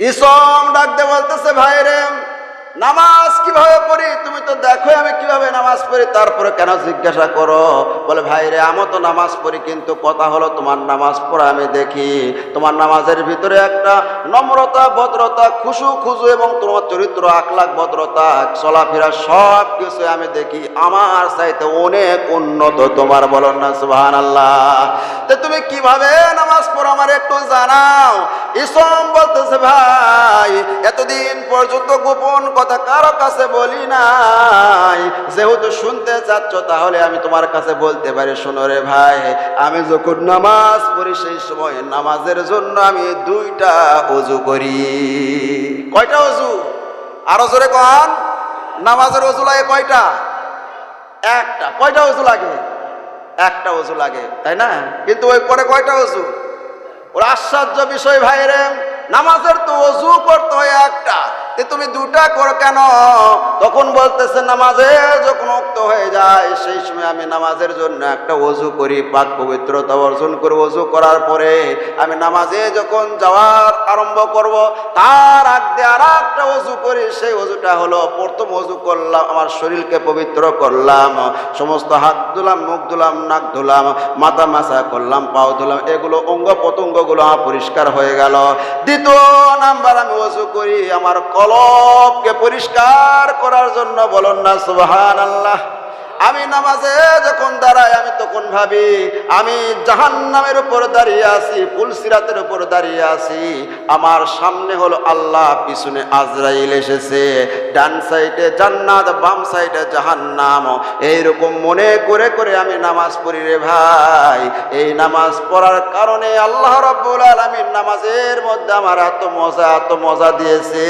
ইসম ডাকতে বলতেছে ভাই রে নামাজ কীভাবে পড়ি? তুমি তো দেখো আমি কীভাবে নামাজ পড়ি। তারপরে কেন জিজ্ঞাসা করো? বলে, ভাই রে আমি তো নামাজ পড়ি, কিন্তু কথা হলো তোমার নামাজ পড়া আমি দেখি। তোমার নামাজের ভিতরে একটা নম্রতা, ভদ্রতা, খুশু খুশু এবং তোমার চরিত্র, আখলাখ, ভদ্রতা, চলাফেরা সব কিছু আমি দেখি। আমার চাইতে অনেক উন্নত তোমার। বলো না সুবাহান আল্লাহ তুমি কীভাবে নামাজ পড়ো আমার একটু জানাও। ইসম বলতেছে, ভাই, এতদিন পর্যন্ত গোপন কথা কারও কাছে বলি নাই। যেহেতু শুনতে চাচ্ছ, তাহলে আমি তোমার কাছে বলতে পারি, শোনো রে ভাই, আমি যখন নামাজ পড়ি, সেই সময় নামাজের জন্য আমি দুইটা অজু করি। কয়টা অজু আরও জোরে কন। নামাজের অজু লাগে কয়টা? একটা। কয়টা অজু লাগে? একটা অজু লাগে, তাই না? কিন্তু ওই পরে কয়টা অজু ওর আশ্চর্য বিষয় ভাইরে, নামাজের তো অজু করতে হয় একটা। তে তুমি দুটা করো কেন? তখন বলতেছে, নামাজে যখন উক্ত হয়ে যায়, সেই সময় আমি নামাজের জন্য একটা অজু করি, পাক পবিত্রতা অর্জন করে অজু করার পরে আমি নামাজে যখন যাওয়ার আরম্ভ করব, তার আগ আর একটা অজু করি, সেই অজুটা হলো, প্রথম অজু করলাম, আমার শরীরকে পবিত্র করলাম, সমস্ত হাত ধুলাম, মুখ ধুলাম, নাক ধুলাম, মাথা মাসা করলাম, পাও ধুলাম, এগুলো অঙ্গ প্রত্যঙ্গগুলো পরিষ্কার হয়ে গেল। দ্বিতীয় নাম্বার আমি অজু করি, আমার কলবকে পরিষ্কার করার জন্য বলুন না সুবহান আল্লাহ আমি নামাজে যখন দাঁড়াই, আমি তখন ভাবি, আমি জাহান নামের উপর দাঁড়িয়ে আছি পুলসিরাতের উপর দাঁড়িয়ে আছি। আমার সামনে হলো আল্লাহ, পিছনে আজরাইল এসেছে। ডান সাইডে জান্নাত, বাম সাইডে জাহান্নাম। এইরকম মনে করে করে আমি নামাজ পড়ি রে ভাই। এই নামাজ পড়ার কারণে আল্লাহ রব্বুল আলমীর নামাজের মধ্যে আমার এত মজা এত মজা দিয়েছে।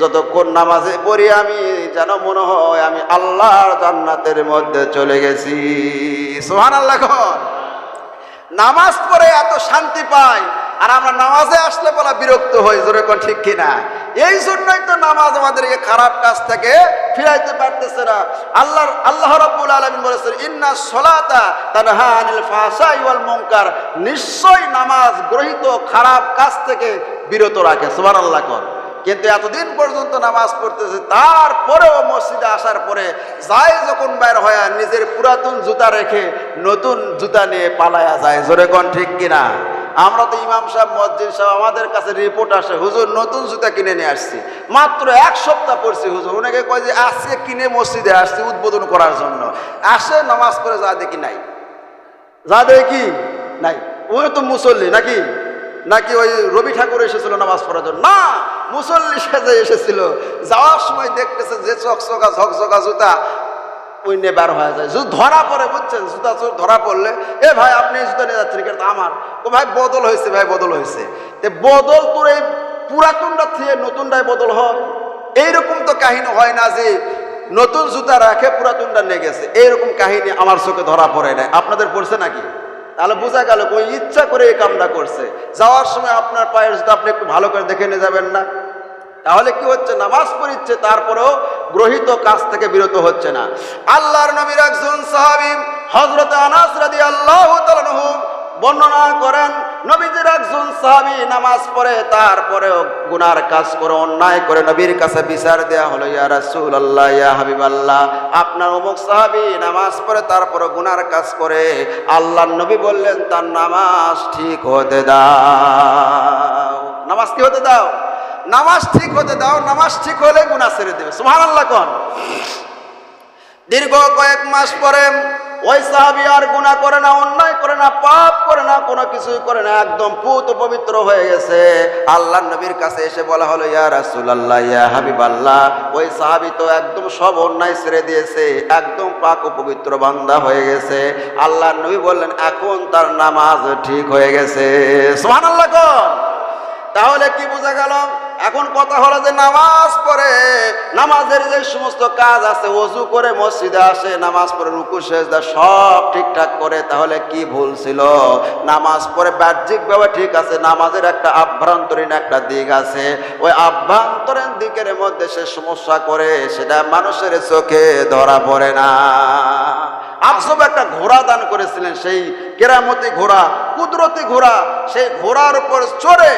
যতক্ষণ নামাজে পড়ি আমি, যেন মনে হয় আমি আল্লাহর জান্নাতের মধ্যে চলে গেছি। সোহান আল্লাহ নামাজ পড়ে এত শান্তি পাই, আর আমরা নামাজে আসলে বলা বিরক্ত হই, জোরে কোন ঠিক কিনা? এই জন্যই তো নামাজ আমাদেরকে খারাপ কাজ থেকে ফিরাইতে পারতেছে না। আল্লাহ আল্লাহ রাব্বুল আলামিন বলেছেন, ইন্না সলাতা তানহা আনিল ফাহশাই ওয়াল মুনকার। নিশ্চয় নামাজ গ্রহীত খারাপ কাজ থেকে বিরত রাখে, সুবহানাল্লাহ কর কিন্তু এতদিন পর্যন্ত নামাজ পড়তেছে, তারপরেও মসজিদে আসার পরে যায় যখন বাইর হয় নিজের পুরাতন জুতা রেখে নতুন জুতা নিয়ে পালায়া যায়। জোরে কোন ঠিক কিনা? আমরা তো ইমাম সাহেব, মসজিদ সাহেব, আমাদের কাছে রিপোর্ট আসে, হুজুর, নতুন জুতা কিনে নিয়ে আসছি। মাত্র এক সপ্তাহ পড়ছি হুজুর। ওনাকে কয় যে, আজকে কিনে মসজিদে আসছি উদ্বোধন করার জন্য। আসে, নামাজ পড়ে, যা দেখি নাই। যা দেখি নাই। ওই তো মুসল্লি নাকি? নাকি ওই রবি ঠাকুর এসেছিল নামাজ পড়ার জন্য? না! মুসল্লি সেজে এসেছিল। যাওয়ার সময় দেখতেছে যে চকচকা, ঝকঝকা জুতা ওই নিয়ে বার হয়ে যায়। যদি ধরা পড়ে, বুঝছেন? জুতা চোর ধরা পড়লে, এ ভাই, আপনি এই জুতা নিয়ে যাচ্ছেন কিন্তু আমার। ও ভাই, বদল হয়েছে, ভাই, বদল হয়েছে। তে বদল তোর এই পুরাতনটা থেকে নতুনটাই বদল হয় এইরকম তো কাহিনী হয় না যে নতুন জুতা রাখে, পুরাতনটা নিয়ে গেছে। এইরকম কাহিনী আমার চোখে ধরা পড়ে নাই। আপনাদের পড়ছে নাকি? তাহলে বোঝা গেল ওই ইচ্ছা করে এই কামটা করছে। যাওয়ার সময় আপনার পায়ের জুতা আপনি একটু ভালো করে দেখে নিয়ে যাবেন না। তাহলে কি হচ্ছে? নামাজ পড়িচ্ছে, তারপরেও গ্রহিত কাজ থেকে বিরত হচ্ছে না। আল্লাহর নবীর একজন সাহাবি হজরত আনাস রাদি আল্লাহ বর্ণনা করেন নবীজির একজন সাহাবি নামাজ পড়ে, তারপরেও গুনার কাজ করে, অন্যায় করে নবীর কাছে বিচার দেয়া হলো, ইয়া রাসূল আল্লাহ ইয়া হাবিব আল্লাহ আপনার অমুক সাহাবি নামাজ পড়ে তারপরে গুনার কাজ করে আল্লাহ নবী বললেন, তার নামাজ ঠিক হতে দাও। নামাজ কি হতে দাও। নামাজ ঠিক হতে দাও, নামাজ ঠিক হলে গুনাহ ছেড়ে দেবে। সুবহানাল্লাহ কোন। দীর্ঘ কয়েক মাস পরে ওই সাহাবি আর গুণা করে না, অন্যায় করে না, পাপ করে না, কোনো কিছুই করে না, একদম পুত পবিত্র হয়ে গেছে। আল্লাহ নবীর কাছে এসে বলা হলো, ইয়া রাসুল আল্লাহ ইয়া হাবিব আল্লাহ ওই সাহাবি তো একদম সব অন্যায় ছেড়ে দিয়েছে, একদম পাক পবিত্র বান্দা হয়ে গেছে। আল্লাহ নবী বললেন, এখন তার নামাজ ঠিক হয়ে গেছে। সুবহানাল্লাহ কোন তাহলে কি বোঝা গেল? এখন কথা হলো যে নামাজ পড়ে, নামাজের যে সমস্ত কাজ আছে, অজু করে মসজিদে আসে, নামাজ পড়ে রুকু, সেজদা সব ঠিকঠাক করে, তাহলে কি ভুল ছিল? নামাজ পড়ে বাহ্যিকভাবে ঠিক আছে, নামাজের একটা আভ্যন্তরীণ একটা দিক আছে। ওই আভ্যন্তরীণ দিকের মধ্যে সে সমস্যা করে, সেটা মানুষের চোখে ধরা পড়ে না। আফসব একটা ঘোড়া দান করেছিলেন, সেই কেরামতি ঘোড়া, কুদরতি ঘোড়া, সেই ঘোড়ার উপর চড়ে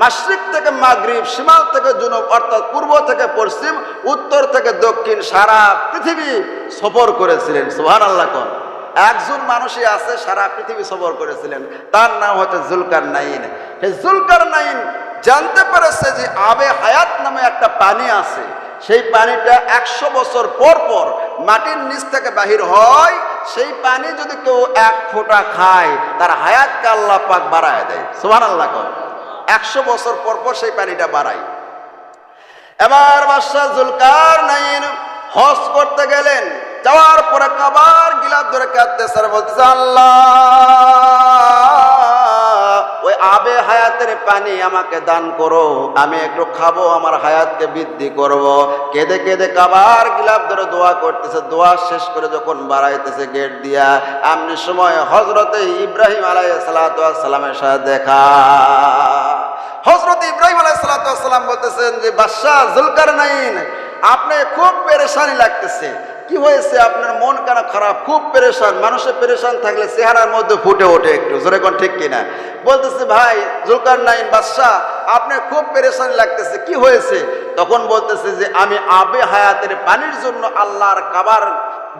মাসরিক থেকে মাগরিব সীমাল থেকে জুনুব, অর্থাৎ পূর্ব থেকে পশ্চিম, উত্তর থেকে দক্ষিণ, সারা পৃথিবী সফর করেছিলেন। সুহান আল্লাহ কন। একজন মানুষই আছে, সারা পৃথিবী সফর করেছিলেন। তার নাম হচ্ছে জুলকার নাইন সেই জুলকার নাইন জানতে পেরেছে যে আবে হায়াত নামে একটা পানি আছে। সেই পানিটা একশো বছর পর পর মাটির নিচ থেকে বাহির হয়। সেই পানি যদি কেউ এক ফোঁটা খায়, তার হায়াতকে আল্লাহ পাক বাড়ায় দেয়। সুহান আল্লাহ কন। একশো বছর পর পর সেই পানিটা বাড়াই এবার বাদশাহ জুলকার নাইন হজ করতে গেলেন। যাওয়ার পরে কাবার গিলাপ ধরে কাঁদতে স্যার আল্লাহ! ওই আবে হায়াতের পানি আমাকে দান করো, আমি একটু খাব, আমার হায়াতকে বৃদ্ধি করব। কেঁদে কেঁদে কাবার গিলাপ ধরে দোয়া করতেছে, দোয়া শেষ করে যখন বাড়াইতেছে গেট দিয়া এমনি সময় হজরতে ইব্রাহিম আলাই সালামের সাথে দেখা। হজরত ইব্রাহিম আলাইসালাম বলতেছেন যে, বাদশাহ জুলকার নাইন আপনি খুব পেরেশানি লাগতেছে। কি হয়েছে? আপনার মন কেন খারাপ? খুব পেরেশান। মানুষের পেরেশান থাকলে চেহারার মধ্যে ফুটে ওঠে একটু। জোরে কোন ঠিক কিনা? বলতেছে, ভাই জুলকার নাইন বাদশাহ, আপনার খুব পেরেশানি লাগতেছে। কি হয়েছে? তখন বলতেছে যে, আমি আবে হায়াতের পানির জন্য আল্লাহর কাবার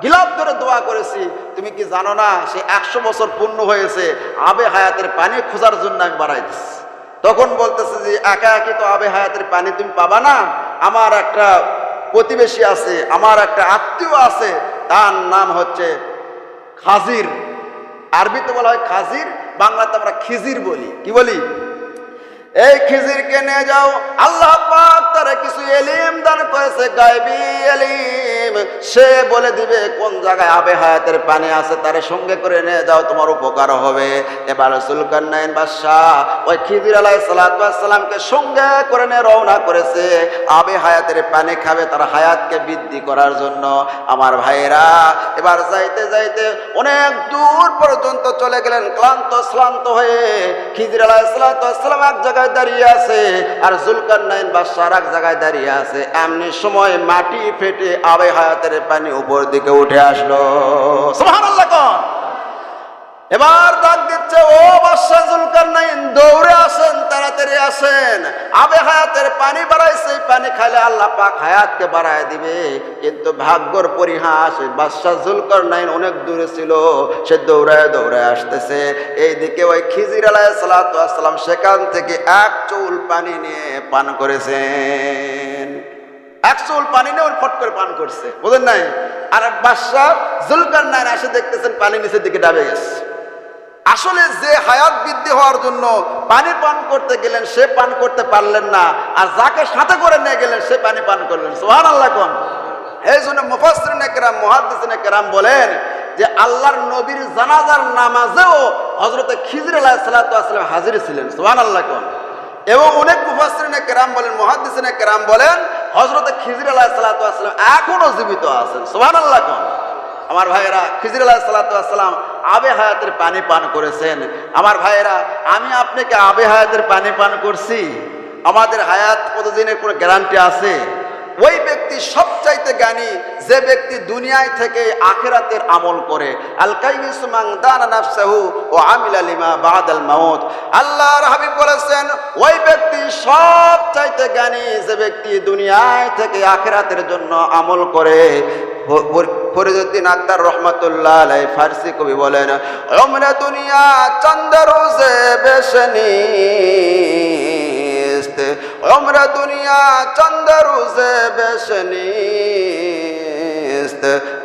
গিলাপ ধরে দোয়া করেছি। তুমি কি জানো না, সে একশো বছর পূর্ণ হয়েছে। আবে হায়াতের পানি খোঁজার জন্য আমি বাড়াইতেছি তখন বলতেছে যে, একা একই তো আবে হায়াতের পানি তুমি পাবা না। আমার একটা প্রতিবেশী আছে, আমার একটা আত্মীয় আছে, তার নাম হচ্ছে খাজির। আরবিতে বলা হয় খাজির, বাংলাতে আমরা খিজির বলি। কি বলি? এই খিজিরকে নিয়ে যাও। আল্লাহ পাক কিছু এলিম দান করেছে, গায়বি এলিম। সে বলে দিবে, কোন জায়গায় আবে হায়াতের পানি আছে তারে সঙ্গে করে নিয়ে যাও, তোমার উপকার হবে। এবার সুলকান্নাইন বাদশাহ ওই খিজির আলাই সালাতামকে সঙ্গে করে নিয়ে রওনা করেছে। আবে হায়াতের পানি খাবে তার হায়াতকে বৃদ্ধি করার জন্য। আমার ভাইরা এবার যাইতে যাইতে অনেক দূর পর্যন্ত চলে গেলেন, ক্লান্ত শ্রান্ত হয়ে খিজির আলাই সালাতাম এক জায়গায় দাঁড়িয়ে আছে, আর জুলকার নাইন বাদশাহ এক জায়গায় দাঁড়িয়ে আছে। এমনি সময় মাটি ফেটে আবে হায়াতের পানি উপর দিকে উঠে আসলো। কোন এবার ডাক দিচ্ছে, ও বাদশাহ দৌড়ে আসেন, তাড়াতাড়ি আসেন। আবে হায়াতের পানি বাড়াইছে পানি খাইলে আল্লাহ পাক হায়াতকে বাড়ায় দিবে। কিন্তু ভাগ্যর পরিহাস বাদশাহ জুলকার নাইন অনেক দূরে ছিল, সে দৌড়ায় দৌড়ায় আসতেছে। এইদিকে ওই খিজির আলাহ সালাতাম সেখান থেকে এক চুল পানি নিয়ে পান করেছেন। এক চুল পানি নিয়ে ওর ফট করে পান করছে বুঝলেন নাই? আর বাদশাহ জুলকার নাইন এসে দেখতেছেন, পানি নিচের দিকে ডাবে গেছে। আসলে যে হায়াত বৃদ্ধি হওয়ার জন্য পানি পান করতে গেলেন, সে পান করতে পারলেন না। আর যাকে সাথে করে নিয়ে গেলেন, সে পানি পান করলেন। সোহান আল্লাহ কোন? এই জন্য মুফাসরিন কেরাম মহাদিসিন কেরাম বলেন যে আল্লাহর নবীর জানাজার নামাজেও হজরতে খিজর আলাহ সাল্লাম হাজির ছিলেন। সোহান আল্লাহ কোন? এবং অনেক মুফাসরিনে কেরাম বলেন মহাদিসিনে কেরাম বলেন হজরতে খিজর আলাহ সাল্লাম এখনও জীবিত আছেন। সোহান আল্লাহ কোন? আমার ভাইয়েরা, খিজির আলাহ সাল্লাতাম আবে হায়াতের পানি পান করেছেন। আমার ভাইয়েরা, আমি আপনাকে আবে হায়াতের পানি পান করছি। আমাদের হায়াত কতদিনের কোনো গ্যারান্টি আছে? ওই ব্যক্তি সবচাইতে জ্ঞানী, যে ব্যক্তি দুনিয়ায় থেকে আখেরাতের আমল করে। ও আল্লাহর হাবিব ওই ব্যক্তি জ্ঞানী, যে ব্যক্তি দুনিয়ায় থেকে আখেরাতের জন্য আমল করে। ফরিদুদ্দিন আক্তার রহমতুল্লাহ ফার্সি কবি বলেন দুনিয়া চন্দ্র রোজে আমরা দুনিয়া চন্দ্র রোজে বেশনি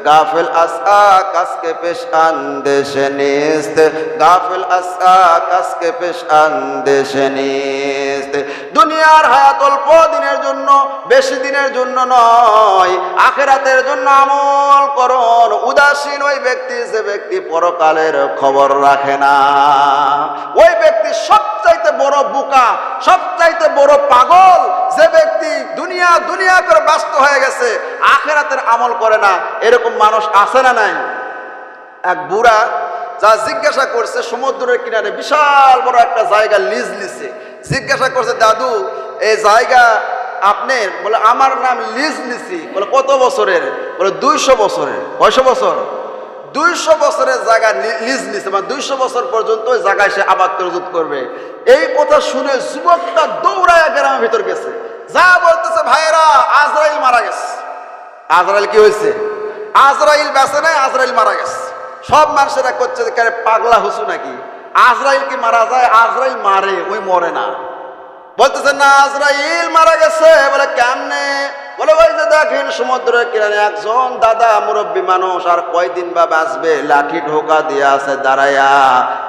গাফিল আসা কাসকে পেশ আন্দেশ নিস্ত। গাফিল আসা কাসকে পেশ আন্দেশ নিস্ত। দুনিয়ার হায়াত অল্প দিনের জন্য, বেশি দিনের জন্য নয়। আখেরাতের জন্য আমল করুন। উদাসীন ওই ব্যক্তি যে ব্যক্তি পরকালের খবর রাখে না। ওই ব্যক্তি সবচাইতে বড় বোকা, সবচাইতে বড় পাগল যে ব্যক্তি দুনিয়া দুনিয়া করে ব্যস্ত হয়ে গেছে, আখেরাতের আমল করে না। এরকম মানুষ আছে না নাই? এক বুড়া যা জিজ্ঞাসা করছে সমুদ্রের কিনারে, বিশাল বড় একটা জায়গা লিজ লিছে জিজ্ঞাসা করছে, দাদু, এই জায়গা আপনার বলে, আমার নাম লিজ লিসি বলে, কত বছরের? বলে, দুইশো বছরের। কয়শো বছর? দুইশো বছরের জায়গা লিজ নিছে মানে দুইশো বছর পর্যন্ত ওই জায়গায় সে আবাদ তরজুত করবে। এই কথা শুনে যুবকটা দৌড়ায় গ্রামের ভিতর গেছে। যা বলতেছে ভাইরা আজরাইল মারা গেছে। আজরাইল কি হয়েছে? আজরাইল বেঁচে নাই, আজরাইল মারা গেছে। সব মানুষেরা করছে যে পাগলা হুসু নাকি? আজরাইল কি মারা যায়? আজরাইল মারে, ওই মরে না। বলতেছে, না, আজরাইল মারা গেছে। বলে, কেমনে? বলে, ওই যে দেখেন, সমুদ্রের কিনারে একজন দাদা মুরব্বী মানুষ আর কয়দিন বা বাঁচবে, লাঠি ঢোকা দিয়ে আছে দাঁড়াইয়া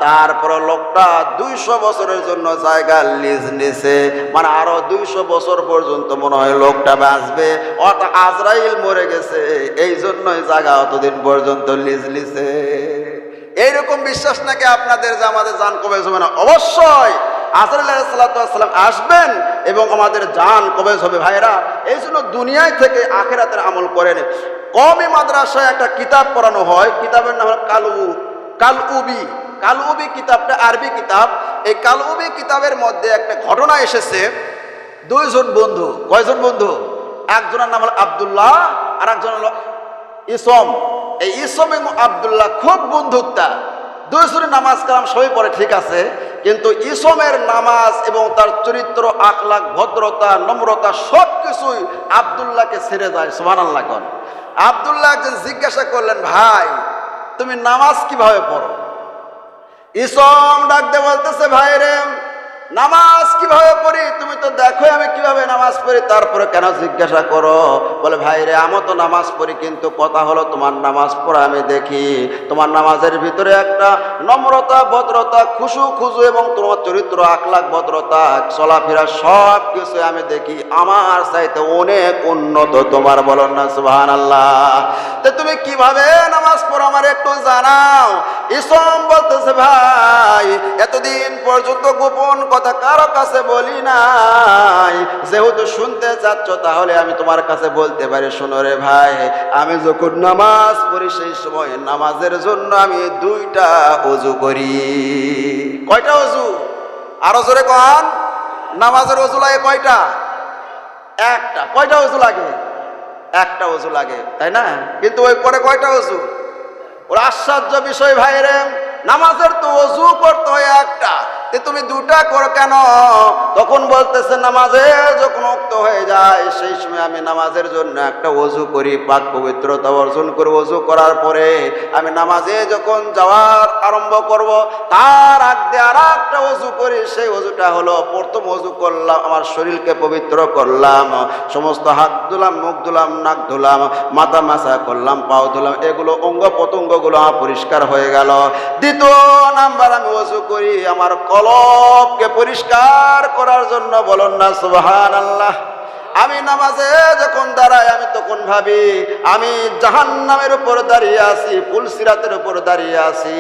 তারপর লোকটা দুইশো বছরের জন্য জায়গা লিজ নিছে। মানে আরও দুইশো বছর পর্যন্ত মনে হয় লোকটা বাঁচবে। অর্থাৎ আজরাইল মরে গেছে। এই জন্যই জায়গা অতদিন পর্যন্ত লিজ নিছে। এইরকম বিশ্বাস নাকি আপনাদের যে আমাদের জান কবে হবে না অবশ্যই। আসরাল্লাহাম আসবেন এবং আমাদের জান কবে হবে ভাইরা এই জন্য দুনিয়ায় থেকে আখেরাতের আমল করেন কমই মাদ্রাসায় একটা কিতাব পড়ানো হয়, কিতাবের নাম হল কালু কাল উবি কাল উবি কিতাবটা আরবি কিতাব। এই কাল উবি কিতাবের মধ্যে একটা ঘটনা এসেছে। দুইজন বন্ধু, কয়জন বন্ধু? একজনের নাম হল আবদুল্লাহ আর একজন হলো ইসম। এই ইসম এবং আবদুল্লাহ খুব বন্ধুত্বা দুইজনের নামাজ কালাম সবই পড়ে, ঠিক আছে। কিন্তু ইসমের নামাজ এবং তার চরিত্র, আখলাখ, ভদ্রতা, নম্রতা সব কিছুই আবদুল্লাহকে ছেড়ে যায় সোহান আল্লাহ কন। আবদুল্লাহ একজন জিজ্ঞাসা করলেন, ভাই, তুমি নামাজ কীভাবে পড়ো? ইসম ডাকতে বলতেছে, ভাই রে নামাজ কীভাবে পড়ি? তুমি তো দেখো আমি কীভাবে নামাজ পড়ি। তারপরে কেন জিজ্ঞাসা করো? বলে, ভাই রে আমি তো নামাজ পড়ি, কিন্তু কথা হলো তোমার নামাজ পড়া আমি দেখি। তোমার নামাজের ভিতরে একটা নম্রতা, ভদ্রতা, খুশু খুশু এবং তোমার চরিত্র, আখলাখ, ভদ্রতা, চলাফেরা সব কিছু আমি দেখি। আমার চাইতে অনেক উন্নত তোমার বলো না সুহান আল্লাহ তো তুমি কীভাবে নামাজ পড়ো আমার একটু জানাও। ইসম বলতেছে, ভাই, এতদিন পর্যন্ত গোপন কথা কারও কাছে বলি নাই। যেহেতু শুনতে চাচ্ছ, তাহলে আমি তোমার কাছে বলতে পারি, শোনো রে ভাই, আমি যখন নামাজ পড়ি, সেই সময় নামাজের জন্য আমি দুইটা অজু করি। কয়টা অজু? আরও জোরে কন। নামাজের অজু লাগে কয়টা? একটা। কয়টা অজু লাগে? একটা অজু লাগে, তাই না? কিন্তু ওই পরে কয়টা অজু? ওর আশ্চর্য বিষয় ভাই রে নামাজের তো অজু করতে হয় একটা। তুমি দুটা করো কেন? তখন বলতেছে, নামাজে যখন উক্ত হয়ে যায়, সেই সময় আমি নামাজের জন্য একটা অজু করি, পাক পবিত্রতা অর্জন করে অজু করার পরে আমি নামাজে যখন যাওয়ার আরম্ভ করব, তার আগ দিয়ে আর একটা অজু করি, সেই অজুটা হলো, প্রথম অজু করলাম, আমার শরীরকে পবিত্র করলাম, সমস্ত হাত ধুলাম, মুখ ধুলাম, নাক ধুলাম, মাথা মাসা করলাম, পাও ধুলাম, এগুলো অঙ্গ প্রত্যঙ্গগুলো পরিষ্কার হয়ে গেল। দ্বিতীয় নাম্বার আমি অজু করি, আমার কলবকে পরিষ্কার করার জন্য বলুন না সুবহান আল্লাহ আমি নামাজে যখন দাঁড়াই, আমি তখন ভাবি, আমি জাহান নামের উপর দাঁড়িয়ে আছি ফুলসিরাতের উপর দাঁড়িয়ে আছি।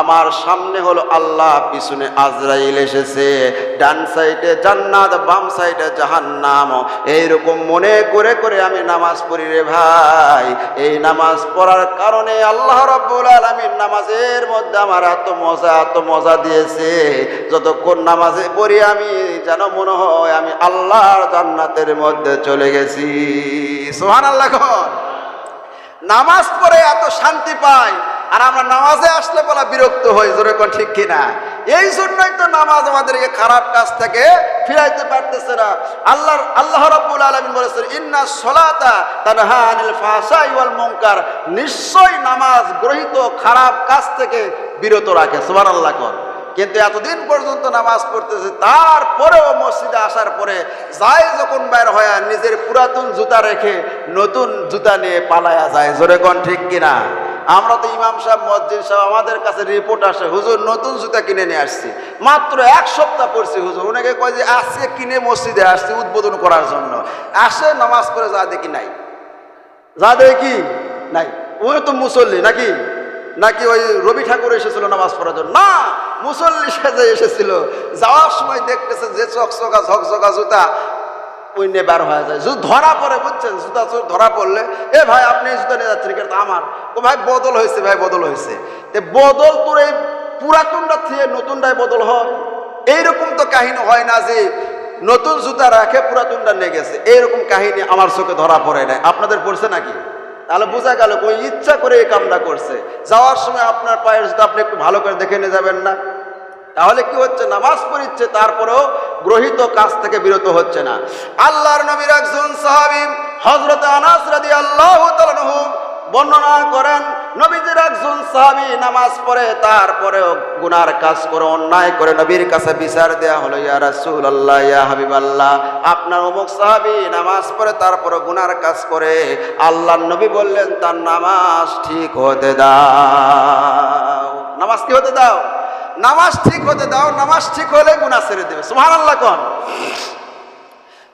আমার সামনে হলো আল্লাহ, পিছনে আজরাইল এসেছে। ডান সাইডে জান্নাত, বাম সাইডে জাহান্নাম। এইরকম মনে করে করে আমি নামাজ পড়ি রে ভাই। এই নামাজ পড়ার কারণে আল্লাহ রব্বুল আলমীর নামাজের মধ্যে আমার এত মজা এত মজা দিয়েছে। যতক্ষণ নামাজে পড়ি আমি, যেন মনে হয় আমি আল্লাহর জান্নাতের মধ্যে চলে গেছি। সোহান আল্লাহ নামাজ পড়ে এত শান্তি পাই, আর আমরা নামাজে আসলে বলা বিরক্ত হই, জোরে কোন ঠিক কিনা? এই জন্যই তো নামাজ আমাদেরকে খারাপ কাজ থেকে ফিরাইতে পারতেছে না। আল্লাহর, আল্লাহ রাব্বুল আলামিন বলেছেন, ইন্না সলাতা তানহা আনিল ফাহশাই ওয়াল মুনকার। নিশ্চয় নামাজ গ্রহীত খারাপ কাজ থেকে বিরত রাখে, সুবহানাল্লাহ কর কিন্তু এতদিন পর্যন্ত নামাজ পড়তেছে, তারপরেও মসজিদে আসার পরে যায় যখন বের হয় নিজের পুরাতন জুতা রেখে নতুন জুতা নিয়ে পালায়া যায়। জোরে কোন ঠিক কিনা? আমরা তো ইমাম সাহেব, মসজিদ সাহেব, আমাদের কাছে রিপোর্ট আসে, হুজুর, নতুন জুতা কিনে নিয়ে আসছি। মাত্র এক সপ্তাহ পড়ছি হুজুর। ওনাকে কয় যে, আজকে কিনে মসজিদে আসছি উদ্বোধন করার জন্য। আসে, নামাজ পড়ে, যা দেখি নাই। যা দেখি নাই। ওই তো মুসল্লি নাকি? নাকি ওই রবি ঠাকুর এসেছিল নামাজ পড়ার জন্য? না, মুসল্লি সেজে এসেছিল। যাওয়ার সময় দেখতেছে যে চকচকা, ঝকঝকা জুতা, ওই নিয়ে বার হয়ে যায়। যদি ধরা পড়ে, বুঝছেন? জুতা চোর ধরা পড়লে, এ ভাই, আপনি এই জুতা নিয়ে যাচ্ছেন কিন্তু আমার। ও ভাই, বদল হয়েছে, ভাই, বদল হয়েছে। তে বদল তোর এই পুরাতনটা থেকে নতুনটাই বদল হয় এইরকম তো কাহিনী হয় না যে নতুন জুতা রাখে, পুরাতনটা নিয়ে গেছে। এইরকম কাহিনী আমার চোখে ধরা পড়ে নাই। আপনাদের পড়ছে নাকি? তাহলে বোঝা গেল ওই ইচ্ছা করে এই কামটা করছে। যাওয়ার সময় আপনার পায়ের যদি আপনি একটু ভালো করে দেখে নিয়ে যাবেন না। তাহলে কি হচ্ছে? নামাজ পড়িচ্ছে, তারপরেও গ্রহিত কাজ থেকে বিরত হচ্ছে না। আল্লাহর নবীর একজন সাহাবি হজরত আনাস রাদি আল্লাহ বর্ণনা করেন, নবীজির একজন সাহাবি নামাজ পড়ে, তারপরেও গুনার কাজ করে, অন্যায় করে নবীর কাছে বিচার দেয়া হলো, ইয়া রাসূল আল্লাহ ইয়া হাবিব আল্লাহ আপনার অমুক সাহাবি নামাজ পড়ে তারপরে গুনার কাজ করে, আল্লাহর নবী বললেন, তার নামাজ ঠিক হতে দাও। নামাজ কি হতে দাও? নামাজ ঠিক হতে দাও, নামাজ ঠিক হলে গুনাহ ছেড়ে দেবে। সুবহানাল্লাহ কোন।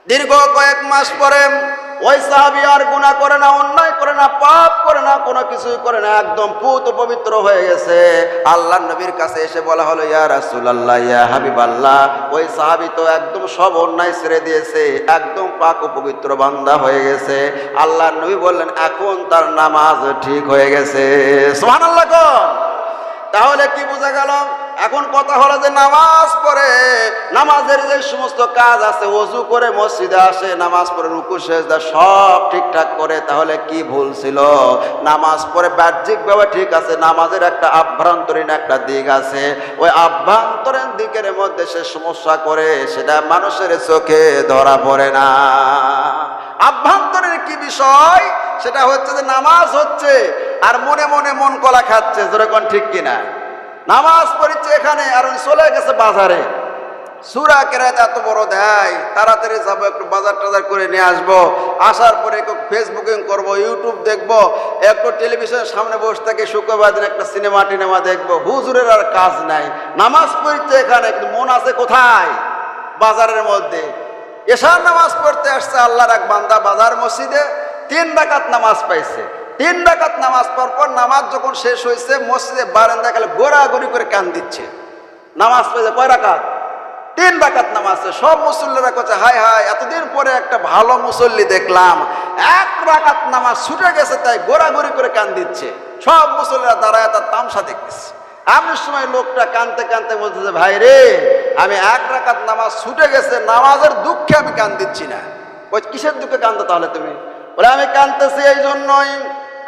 দীর্ঘ কয়েক মাস পরে ওই সাহাবি আর গুণা করে না, অন্যায় করে না, পাপ করে না, কোনো কিছুই করে না, একদম পুত পবিত্র হয়ে গেছে। আল্লাহ নবীর কাছে এসে বলা হলো, ইয়া রাসূলুল্লাহ, ইয়া হাবিব আল্লাহ ওই সাহাবি তো একদম সব অন্যায় ছেড়ে দিয়েছে, একদম পাক পবিত্র বান্দা হয়ে গেছে। আল্লাহ নবী বললেন, এখন তার নামাজ ঠিক হয়ে গেছে। সুবহানাল্লাহ কোন তাহলে কি বোঝা গেল? এখন কথা হলো যে নামাজ পড়ে, নামাজের যে সমস্ত কাজ আছে ওযু করে মসজিদে আসে, নামাজ পড়ে রুকু, সেজদা সব ঠিকঠাক করে, তাহলে কি ভুল ছিল? নামাজ পড়ে বাহ্যিকভাবে ঠিক আছে, নামাজের একটা আভ্যন্তরীণ একটা দিক আছে। ওই আভ্যন্তরীণ দিকের মধ্যে সে সমস্যা করে, সেটা মানুষের চোখে ধরা পড়ে না। আভ্যন্তরীণ কি বিষয়? সেটা হচ্ছে যে নামাজ হচ্ছে, আর মনে মনে মন কলা খাচ্ছে, যেরকম ঠিক কিনা। নামাজ পড়ছে এখানে আর চলে গেছে বাজারে। সুরা কেরাত এত বড় দেয়, তাড়াতাড়ি যাব, একটু বাজার টাজার করে নিয়ে আসব। আসার পরে একটু ফেসবুকিং করব ইউটিউব দেখব, একটু টেলিভিশনের সামনে বসে থেকে শুক্রবার দিন একটা সিনেমা টিনেমা দেখব। হুজুরের আর কাজ নাই। নামাজ পড়ছে এখানে, কিন্তু মন আছে কোথায়? বাজারের মধ্যে। এশার নামাজ পড়তে আসছে আল্লাহর এক বান্দা বাজার মসজিদে, তিন ডাকাত নামাজ পাইছে। তিন ডাকাত নামাজ পড়ার পর নামাজ যখন শেষ হয়েছে মসজিদে বারান্দা গেলে গোড়াগড়ি করে কান দিচ্ছে। নামাজ পড়েছে কয় ডাকাত তিন ডাকাত নামাজ সব মুসল্লিরা করছে হাই হাই এতদিন পরে একটা ভালো মুসল্লি দেখলাম। এক রাকাত নামাজ ছুটে গেছে, তাই গোড়াগড়ি করে কান দিচ্ছে। সব মুসল্লিরা দাঁড়ায় তার তামসা দেখতেছে। এমন সময় লোকটা কানতে কানতে বলতেছে, ভাই রে, আমি এক রাকাত নামাজ ছুটে গেছে, নামাজের দুঃখে আমি কান দিচ্ছি না। ওই কিসের দুঃখে কান্দো তাহলে তুমি? বলে, আমি কানতেছি এই জন্যই।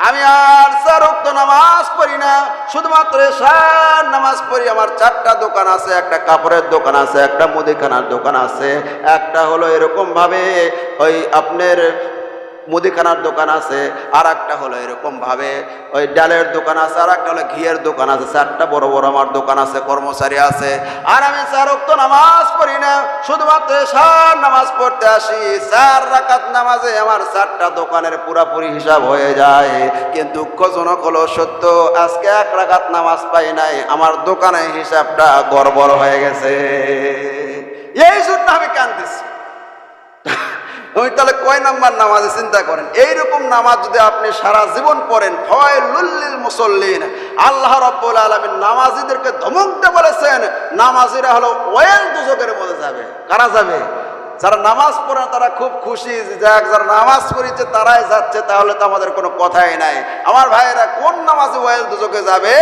আমি আর চার উক্ত নামাজ পড়ি না, শুধুমাত্র সার নামাজ পড়ি। আমার চারটা দোকান আছে, একটা কাপড়ের দোকান আছে, একটা মুদিখানার দোকান আছে। একটা হলো এরকমভাবে ওই আপনার মুদিখানার দোকান আছে আর একটা হলো এরকম ভাবে ওই ডালের দোকান আছে আর একটা হলো ঘিয়ের দোকান আছে, চারটা বড় বড় আমার দোকান আছে, কর্মচারী আছে। আর আমি চার অক্ত নামাজ পড়ি না, শুধুমাত্র সার নামাজ পড়তে আসি। চার রাকাত নামাজে আমার চারটা দোকানের পুরাপুরি হিসাব হয়ে যায়। কিন্তু দুঃখজনক হলো সত্য, আজকে এক রাকাত নামাজ পাই নাই, আমার দোকানের হিসাবটা গড়বড় হয়ে গেছে। এই জন্য আমি কান্দিছি। তুমি তাহলে কয় নাম্বার নামাজে চিন্তা করেন? এইরকম নামাজ যদি আপনি সারা জীবন পড়েন ফয়লুল্লিল মুসল্লিন, আল্লাহ রব্বুল আলমিন নামাজিদেরকে ধমকতে বলেছেন, নামাজিরা হলো ওয়েল দুজকের মধ্যে যাবে। কারা যাবে? যারা নামাজ পড়ে তারা খুব খুশি যাক, যারা নামাজ পড়িছে, তারাই যাচ্ছে, তাহলে তো আমাদের কোনো কথাই নাই। আমার ভাইয়েরা, কোন নামাজে ওয়েল দুজকে যাবে?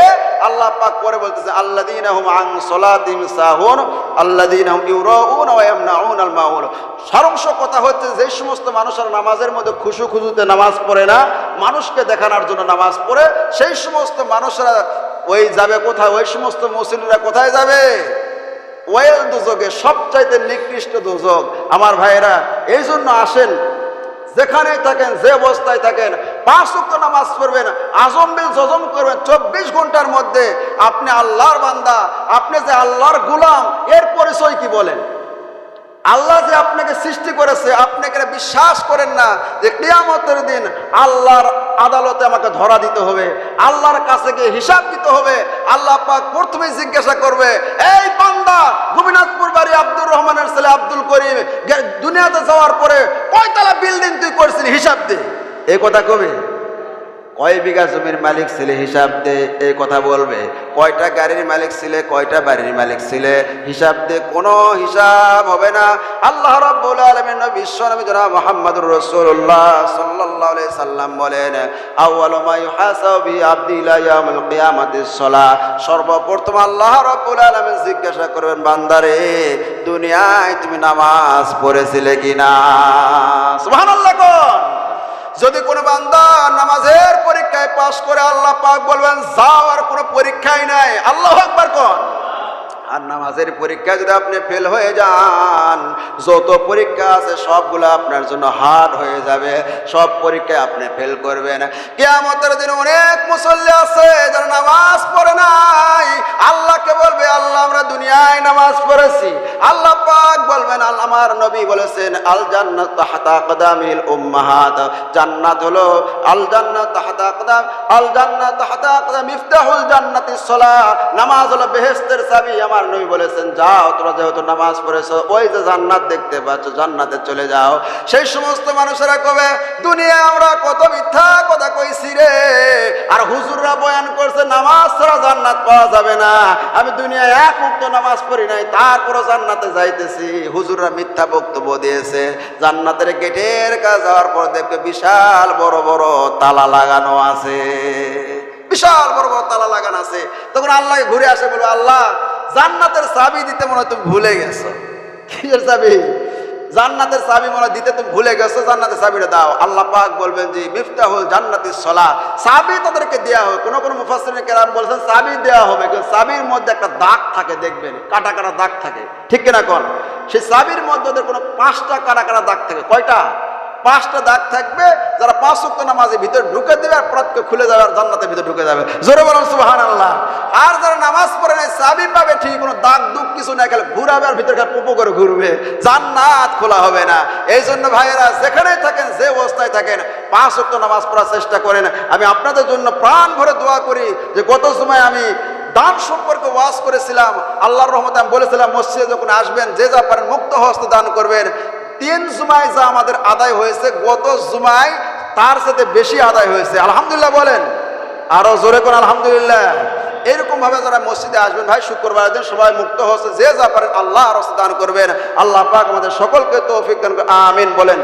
আল্লাহ পাক পরে বলতেছে আল্লাদিন হুম আং সলাতিম সাহুন আল্লাদিন হুম ইউরাউন ওয়া ইয়ামনাউন আল মাউল সারাংশ কথা হচ্ছে, যে সমস্ত মানুষের নামাজের মধ্যে খুশু খুশুতে নামাজ পড়ে না, মানুষকে দেখানোর জন্য নামাজ পড়ে, সেই সমস্ত মানুষরা ওই যাবে কোথায়? ওই সমস্ত মুসলিমরা কোথায় যাবে? ওয়েল দুজকে সবচাইতে নিকৃষ্ট দুজক আমার ভাইয়েরা এই জন্য আসেন, যেখানেই থাকেন, যে অবস্থায় থাকেন, পাঁচ উক্ত নামাজ পড়বেন আজম্বিল জজম করবেন, চব্বিশ ঘণ্টার মধ্যে আপনি আল্লাহর বান্দা, আপনি যে আল্লাহর গুলাম, এর পরিচয় কি বলেন? আল্লাহ যে আপনাকে সৃষ্টি করেছে, আপনি এখানে বিশ্বাস করেন না যে কিয়ামতের দিন আল্লাহর আদালতে আমাকে ধরা দিতে হবে, আল্লাহর কাছে গিয়ে হিসাব দিতে হবে। আল্লাহ পাক প্রথমে জিজ্ঞাসা করবে, এই বান্দা, গোবিনাথপুর বাড়ি আব্দুর রহমানের ছেলে আব্দুল করিম দুনিয়াতে যাওয়ার পরে কয়তলা বিল্ডিং তুই করছিলি? হিসাব দে। এই কথা কবে? কয় বিঘা জমির মালিক ছিলে হিসাব দে এই কথা বলবে। কয়টা গাড়ির মালিক ছিলে, কয়টা বাড়ির মালিক ছিলে, হিসাব দে। কোনো হিসাব হবে না। আল্লাহ রাব্বুল আলামিন বিশ্ব নবী জনাব মুহাম্মদুর রাসূলুল্লাহ সাল্লাল্লাহু আলাইহি সাল্লাম বলেন সর্বপ্রথম আল্লাহ রাব্বুল আলামিন জিজ্ঞাসা করবেন, বান্দারে, দুনিয়ায় তুমি নামাজ পড়েছিলে কিনা? সুবহানাল্লাহ কোন। যদি কোনো বান্দা নামাজের পরীক্ষায় পাশ করে আল্লাহ পাক বলবেন যাওয়ার কোনো পরীক্ষাই নাই। আল্লাহ একবার কোন। আর নামাজের পরীক্ষা যদি আপনি ফেল হয়ে যান, যত পরীক্ষা আছে সবগুলো আপনার জন্য হার্ড হয়ে যাবে। সব পরীক্ষায় আপনি ফেল করবেন। কেয়ামতের দিন অনেক মুসল্লি আছে যারা নামাজ পড়ে নাই। আল্লাহকে বলবে, আল্লাহ, আমরা দুনিয়ায় নামাজ পড়েছি। আল্লাহ পাক বলবেন আল্লাহ আমার নবী বলেছেন আল জান্নাত তাহতা কদামিল উম্মাহাত। জান্নাত হলো আল জান্নাত তাহতা কদাম আল জান্নাত তাহতা কদাম ইফতাহুল জান্নাতি সলাহ নামাজ হলো বেহেশতের চাবি, আমার নবী বলেছেন, যাও, তোমরা যেহেতু নামাজ পড়েছো, ওই যে জান্নাত দেখতে পাচ্ছ, জান্নাতে চলে যাও। সেই সমস্ত মানুষেরা কবে দুনিয়ায় আমরা কত মিথ্যা কথা কইছি রে, আর হুজুররা বয়ান করছে, নামাজ ছাড়া জান্নাত পাওয়া যাবে না। আমি দুনিয়ায় এক মুক্ত নামাজ পড়ি নাই, তারপরও জান্নাতে যাইতেছি। হুজুররা মিথ্যা বক্তব্য দিয়েছে। জান্নাতের গেটের কাছে যাওয়ার পর দেখবে বিশাল বড় বড় তালা লাগানো আছে। বিশাল বড় বড় তালা লাগানো আছে। তখন আল্লাহ ঘুরে আসে বলব আল্লাহ জান্নাতের চাবি দিতে মনে হয় তুমি ভুলে গেছো। কিসের চাবি? জান্নাতের চাবি মনে দিতে তুমি ভুলে গেছো, জান্নাতের চাবিটা দাও। আল্লাহ পাক বলবেন যে মিফতাহুল জান্নাতের সলা। চাবি তাদেরকে দেওয়া হবে। কোনো কোনো মুফাসসিরিন কেরাম বলছেন, চাবি দেওয়া হবে। কিন্তু চাবির মধ্যে একটা দাগ থাকে, দেখবেন, কাটা কাটা দাগ থাকে। ঠিক কিনা কোন? সেই চাবির মধ্যে ওদের কোনো পাঁচটা কাটা কাটা দাগ থাকে। কয়টা? পাঁচটা দাগ থাকবে, যারা পাঁচ উক্ত নামাজের ভিতরে ঢুকে দেবে আর পরাতকে খুলে যাবে আর জান্নাতের ভিতরে ঢুকে যাবে। জোরে বলুন সুহান আল্লাহ আর যারা নামাজ পড়ে নাই, চাবি পাবে ঠিক কোনো দাগ দুঃখ কিছু না খেলে ঘুরাবে আর ভিতরে পুপো করে ঘুরবে। জান্নাত খোলা হবে না। এই জন্য ভাইয়েরা, যেখানেই থাকেন, যে অবস্থায় থাকেন, পাঁচ উক্ত নামাজ পড়ার চেষ্টা করেন। আমি আপনাদের জন্য প্রাণ ভরে দোয়া করি যে, গত সময় আমি দান সম্পর্কে ওয়াজ করেছিলাম, আল্লাহর রহমতে আমি বলেছিলাম, মসজিদে যখন আসবেন, যে যা পারেন মুক্ত হস্তে দান করবেন। তিন জুমায় যা আমাদের আদায় হয়েছে, গত জুমায় তার সাথে বেশি আদায় হয়েছে। আলহামদুলিল্লাহ বলেন। আরও জোরে কোন আলহামদুলিল্লাহ। এরকম ভাবে যারা মসজিদে আসবেন, ভাই শুক্রবার দিন সবাই মুক্ত হচ্ছে যে যা পারেন আল্লাহ আরও দান করবেন। আল্লাহ পাক আমাদের সকলকে তৌফিক দান আমিন বলেন।